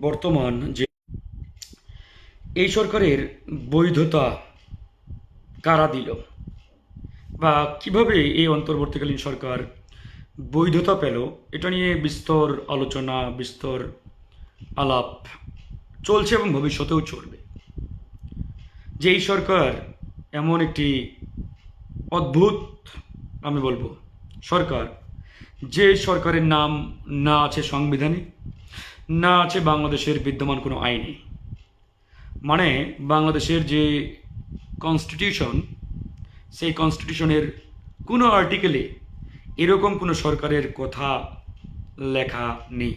বর্তমান যে এই সরকারের বৈধতা কারা দিল? বা কীভাবে এই অন্তর্বর্তীকালীন সরকার বৈধতা পেল? এটা নিয়ে বিস্তর আলোচনা, বিস্তর আলাপ চলছে এবং ভবিষ্যতেও চলবে। যে এই সরকার এমন একটি অদ্ভুত, আমি বলব, সরকার, যে সরকারের নাম না আছে সংবিধানে না আছে বাংলাদেশের বিদ্যমান কোনো আইনে। মানে বাংলাদেশের যে কনস্টিটিউশন সেই কনস্টিটিউশনের কোনো আর্টিকেলে এরকম কোনো সরকারের কথা লেখা নেই।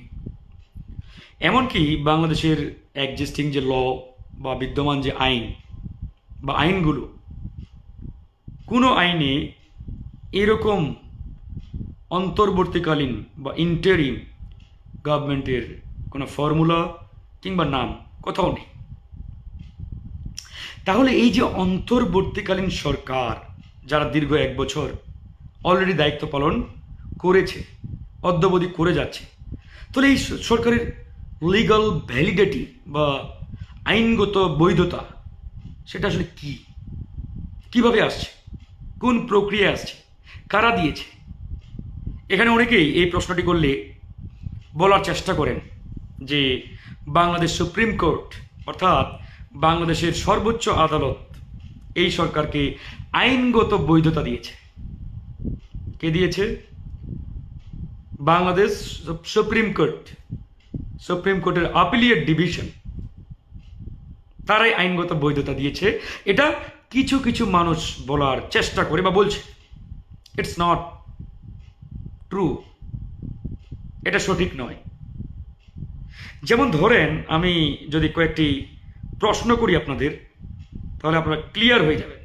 এমনকি বাংলাদেশের এক্সিস্টিং যে ল বা বিদ্যমান যে আইন বা আইনগুলো, কোনো আইনে এরকম অন্তর্বর্তীকালীন বা ইন্টারিম গভর্নমেন্টের কোনো ফর্মুলা কিংবা নাম কোথাও নেই। তাহলে এই যে অন্তর্বর্তীকালীন সরকার, যারা দীর্ঘ এক বছর অলরেডি দায়িত্ব পালন করেছে, অদ্যবধি করে যাচ্ছে, তাহলে এই সরকারের লিগাল ভ্যালিডিটি বা আইনগত বৈধতা, সেটা আসলে কি? কীভাবে আসছে? কোন প্রক্রিয়া আসছে? কারা দিয়েছে? এখানে অনেকেই এই প্রশ্নটি করলে বলার চেষ্টা করেন। যে বাংলাদেশ সুপ্রিম কোর্ট, অর্থাৎ বাংলাদেশের সর্বোচ্চ আদালত, এই সরকারকে আইনগত বৈধতা দিয়েছে। কে দিয়েছে? বাংলাদেশ সুপ্রিম কোর্ট, সুপ্রিম কোর্টের আপিলিয়েট ডিভিশন। তারাই আইনগত বৈধতা দিয়েছে। এটা কিছু কিছু মানুষ বলার চেষ্টা করে বা বলছে। ইটস নট ট্রু এটা সঠিক নয়। যেমন ধরেন, আমি যদি কয়েকটি প্রশ্ন করি আপনাদের, তাহলে আপনারা ক্লিয়ার হয়ে যাবেন।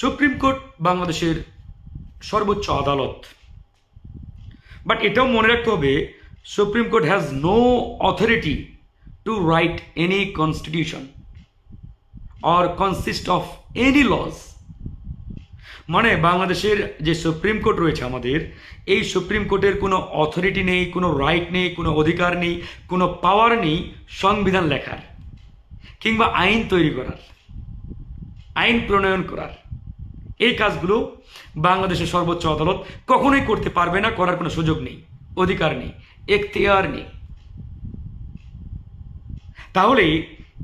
সুপ্রিম কোর্ট বাংলাদেশের সর্বোচ্চ আদালত। বাট এটাও মনে রাখতে হবে, supreme court has no authority to write any constitution or consist of any loss মানে বাংলাদেশের যে সুপ্রিম কোর্ট রয়েছে আমাদের, এই সুপ্রিম কোর্টের কোনো অথরিটি নেই, কোনো রাইট নেই, কোনো অধিকার নেই, কোনো পাওয়ার নেই সংবিধান লেখার, কিংবা আইন তৈরি করার, আইন প্রণয়ন করার। এই কাজগুলো বাংলাদেশের সর্বোচ্চ আদালত কখনোই করতে পারবে না, করার কোনো সুযোগ নেই, অধিকার নেই, এখতিয়ার নেই। তাহলে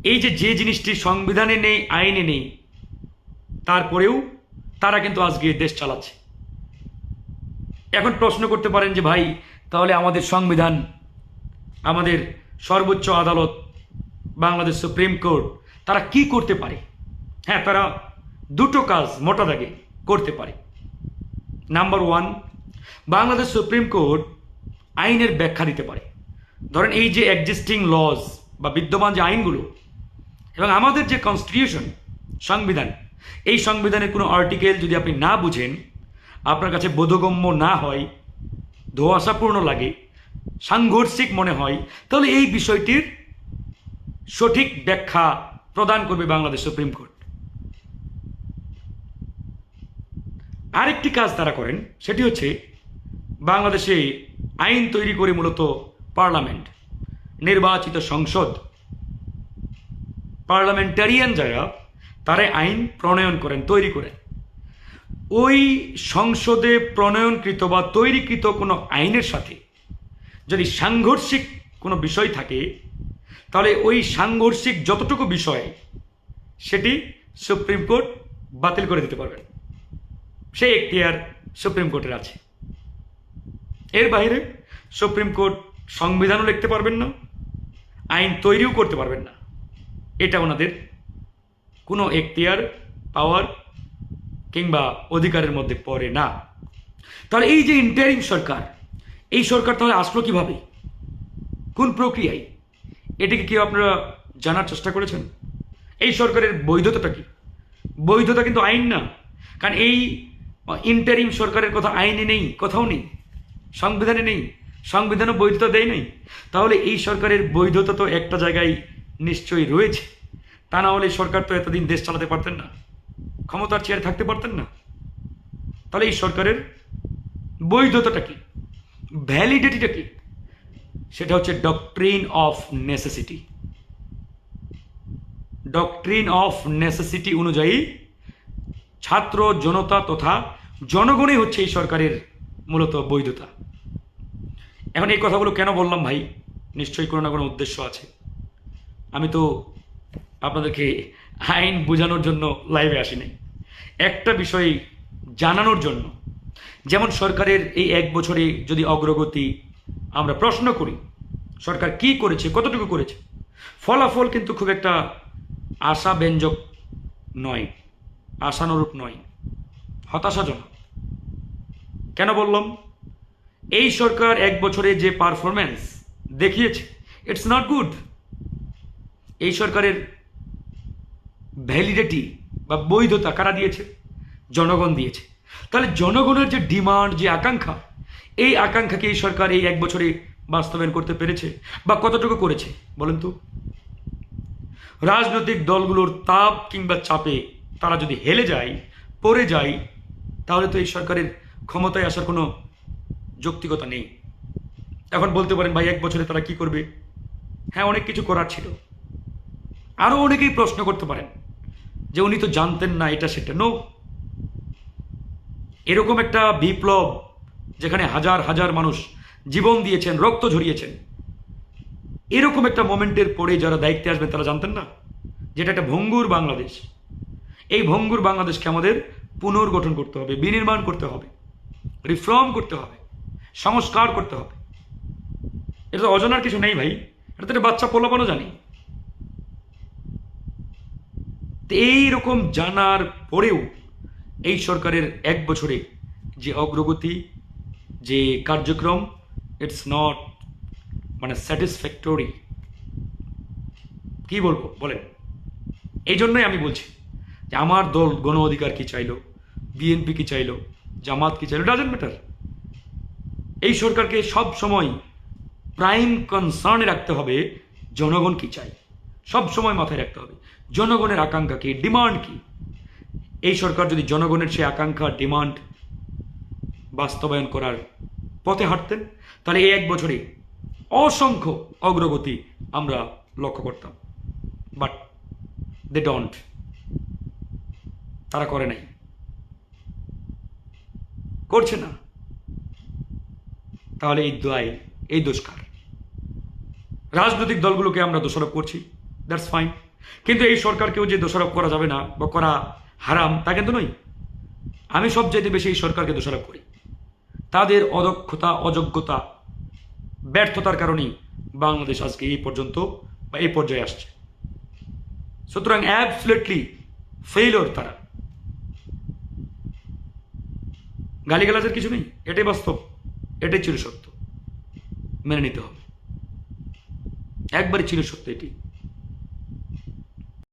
এই যে যে জিনিসটি সংবিধানে নেই, আইনে নেই, তারপরেও তারা কিন্তু আজকে দেশ চালাচ্ছে। এখন প্রশ্ন করতে পারেন যে, ভাই, তাহলে আমাদের সংবিধান, আমাদের সর্বোচ্চ আদালত, বাংলাদেশ সুপ্রিম কোর্ট, তারা কি করতে পারে? হ্যাঁ তারা দুটো কাজ মোটা দাগে করতে পারে। Number one, Bangladesh supreme court আইনের ব্যাখ্যা দিতে পারে। ধরেন এই যে এক্সিস্টিং লজ বা বিদ্যমান যে আইনগুলো এবং আমাদের যে কনস্টিটিউশন সংবিধান এই সংবিধানের কোনো আর্টিকেল যদি আপনি না বুঝেন, আপনার কাছে বোধগম্য না হয়, ধোয়াশাপূর্ণ লাগে, সাংঘর্ষিক মনে হয়, তাহলে এই বিষয়টির সঠিক ব্যাখ্যা প্রদান করবে বাংলাদেশ সুপ্রিম কোর্ট। আরেকটি কাজ তারা করেন, সেটি হচ্ছে বাংলাদেশে আইন তৈরি করে মূলত পার্লামেন্ট, নির্বাচিত সংসদ, পার্লামেন্টারিয়ান যারা তারা আইন প্রণয়ন করেন, তৈরি করেন। ওই সংসদে প্রণয়নকৃত বা তৈরিকৃত কোনো আইনের সাথে যদি সাংঘর্ষিক কোনো বিষয় থাকে, তাহলে ওই সাংঘর্ষিক যতটুকু বিষয় সেটি সুপ্রিম কোর্ট বাতিল করে দিতে পারবেন। সেই এখতিয়ার সুপ্রিম কোর্টের আছে। এর বাইরে সুপ্রিম কোর্ট সংবিধানও লিখতে পারবেন না, আইন তৈরিও করতে পারবেন না। এটা ওনাদের কোনো এখতিয়ার পাওয়ার কিংবা অধিকারের মধ্যে পড়ে না। তাহলে এই যে ইন্টারিম সরকার, এই সরকার তাহলে আসলো কীভাবে? কোন প্রক্রিয়ায়? এটিকে কেউ আপনারা জানার চেষ্টা করেছেন? এই সরকারের বৈধতাটা কি? বৈধতা কিন্তু আইন না। কারণ এই ইন্টারিম সরকারের কথা আইনে নেই, কোথাও নেই, সংবিধানে নেই, সংবিধানও বৈধতা দেয় নাই। তাহলে এই সরকারের বৈধতা তো একটা জায়গায় নিশ্চয়ই রয়েছে। তা না হলে সরকার তো এতদিন দেশ চালাতে পারতেন না। ক্ষমতার চেয়ারে থাকতে পারতেন না। তাহলে এই সরকারের বৈধতাটা কি? ভ্যালিডিটিটা কি? সেটা হচ্ছে doctrine of necessity doctrine of necessity অনুযায়ী ছাত্র, জনতা তথা জনগণই হচ্ছে এই সরকারের মূলত বৈধতা। এখন এই কথাগুলো কেন বললাম ভাই? নিশ্চয়ই কোনো না কোনো উদ্দেশ্য আছে। আমি তো আপনাদেরকে আইন বোঝানোর জন্য লাইভে আসি নাই একটা বিষয় জানানোর জন্য, যেমন সরকারের এই এক বছরে যদি অগ্রগতি আমরা প্রশ্ন করি, সরকার কি করেছে, কতটুকু করেছে? ফলাফল কিন্তু খুব একটা আশাব্যঞ্জক নয়, আশানুরূপ নয়, হতাশাজনক। কেন বললাম? এই সরকার এক বছরে যে পারফরম্যান্স দেখিয়েছে ইটস নট গুড এই সরকারের ভ্যালিডিটি বা বৈধতা কারা দিয়েছে? জনগণ দিয়েছে। তাহলে জনগণের যে ডিমান্ড যে আকাঙ্ক্ষা, এই আকাঙ্ক্ষাকে এই সরকার এই এক বছরে বাস্তবায়ন করতে পেরেছে বা কতটুকু করেছে? বলেন তো। রাজনৈতিক দলগুলোর তাপ কিংবা চাপে তারা যদি হেলে যায়, পড়ে যায়, তাহলে তো এই সরকারের ক্ষমতায় আসার কোনো যৌক্তিকতা নেই। এখন বলতে পারেন, ভাই, এক বছরে তারা কি করবে? হ্যাঁ অনেক কিছু করার ছিল। আরও অনেকেই প্রশ্ন করতে পারেন যে উনি তো জানতেন না এটা সেটা। নো এরকম একটা বিপ্লব যেখানে হাজার হাজার মানুষ জীবন দিয়েছেন, রক্ত ঝরিয়েছেন, এরকম একটা মোমেন্টের পরে যারা দায়িত্বে আসবেন তারা জানতেন না যেটা একটা ভঙ্গুর বাংলাদেশ। এই ভঙ্গুর বাংলাদেশকে আমাদের পুনর্গঠন করতে হবে, বিনির্মাণ করতে হবে রিফর্ম করতে হবে, সংস্কার করতে হবে। এটা তো অজানার কিছু নেই ভাই, এটা তো বাচ্চা পোলাপানও জানি। তো এইরকম জানার পরেও এই সরকারের এক বছরে যে অগ্রগতি, যে কার্যক্রম ইটস নট মানে স্যাটিসফ্যাক্টরি কি বলব? বলেন। এই জন্যই আমি বলছি যে আমার দল গণ অধিকার কি চাইলো বিএনপি কি চাইলো, জামাত কি চাইলো ডাজেন্ট ম্যাটার এই সরকারকে সব সময় প্রাইম কনসার্নে রাখতে হবে জনগণ কি চাই সব সময় মাথায় রাখতে হবে। জনগণের আকাঙ্ক্ষা কি? ডিমান্ড কি? এই সরকার যদি জনগণের সেই আকাঙ্ক্ষা ডিমান্ড বাস্তবায়ন করার পথে হাঁটতেন, তাহলে এই এক বছরে অসংখ্য অগ্রগতি আমরা লক্ষ্য করতাম। বাট দে ডন্ট তারা করে নাই। করছে না। তাহলে এই দায় এই দোষকার রাজনৈতিক দলগুলোকে আমরা দোষারোপ করছি। দ্যাটস ফাইন কিন্তু এই সরকারকেও যে দোষারোপ করা যাবে না বা করা হারাম, তা কিন্তু নয়। আমি সবচাইতে বেশি এই সরকারকে দোষারোপ করি। তাদের অদক্ষতা, অযোগ্যতা, ব্যর্থতার কারণেই বাংলাদেশ আজকে এই পর্যন্ত বা এই পর্যায়ে আসছে। সুতরাং অ্যাবসুলেটলি ফেইলর তারা। গালিগালাজের কিছু নেই। এটাই বাস্তব। এটাই ছিল সত্য মেনে নিতে হবে। একবারই ছিল সত্য এটি।